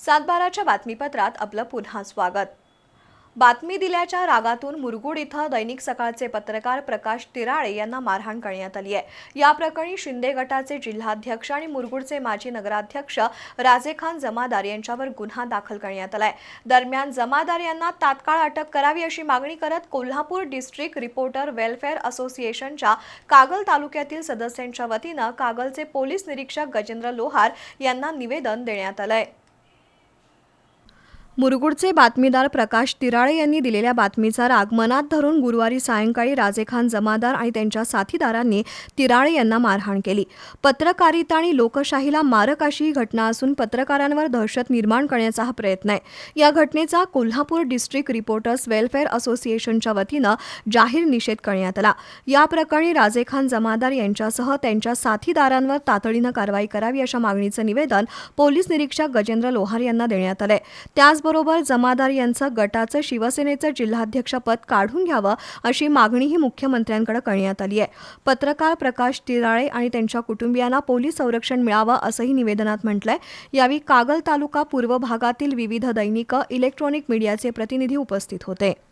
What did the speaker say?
सातबाराच्या बातमीपत्रात आपलं पुन्हा स्वागत. बातमी दिल्याच्या रागातून मुरगुड इथं दैनिक सकाळचे पत्रकार प्रकाश तिराळे यांना मारहाण करण्यात आली आहे. या प्रकरणी शिंदे गटाचे जिल्हाध्यक्ष आणि मुरगुडचे माजी नगराध्यक्ष राजेखान जमादार यांच्यावर गुन्हा दाखल करण्यात आलाय. दरम्यान जमादार यांना तात्काळ अटक करावी अशी मागणी करत कोल्हापूर डिस्ट्रिक्ट रिपोर्टर वेलफेअर असोसिएशनच्या कागल तालुक्यातील सदस्यांच्या वतीनं कागलचे पोलीस निरीक्षक गजेंद्र लोहार यांना निवेदन देण्यात आलं आहे मुरगुडचे बातमीदार प्रकाश तिराळे यांनी दिलेल्या बातमीचा राग मनात धरून गुरुवारी सायंकाळी राजेखान जमादार आणि त्यांच्या साथीदारांनी तिराळे यांना मारहाण केली. पत्रकारिता आणि लोकशाहीला मारक अशी ही घटना असून पत्रकारांवर दहशत निर्माण करण्याचा हा प्रयत्न आहे. या घटनेचा कोल्हापूर डिस्ट्रिक्ट रिपोर्टर्स वेलफेअर असोसिएशनच्या वतीनं जाहीर निषेध करण्यात आला. या प्रकरणी राजेखान जमादार यांच्यासह त्यांच्या साथीदारांवर तातडीनं कारवाई करावी अशा मागणीचं निवेदन पोलीस निरीक्षक गजेंद्र लोहार यांना देण्यात आलंय. त्याचबरोबर जमादार यांचं गटाचं शिवसेनेचं जिल्हाध्यक्षपद काढून घ्यावं अशी मागणीही मुख्यमंत्र्यांकडे करण्यात आली आहे. पत्रकार प्रकाश तिराळे आणि त्यांच्या कुटुंबियांना पोलीस संरक्षण मिळावं असंही निवेदनात म्हटलंय. यावेळी कागल तालुका पूर्व भागातील विविध दैनिकं इलेक्ट्रॉनिक मीडियाचे प्रतिनिधी उपस्थित होते.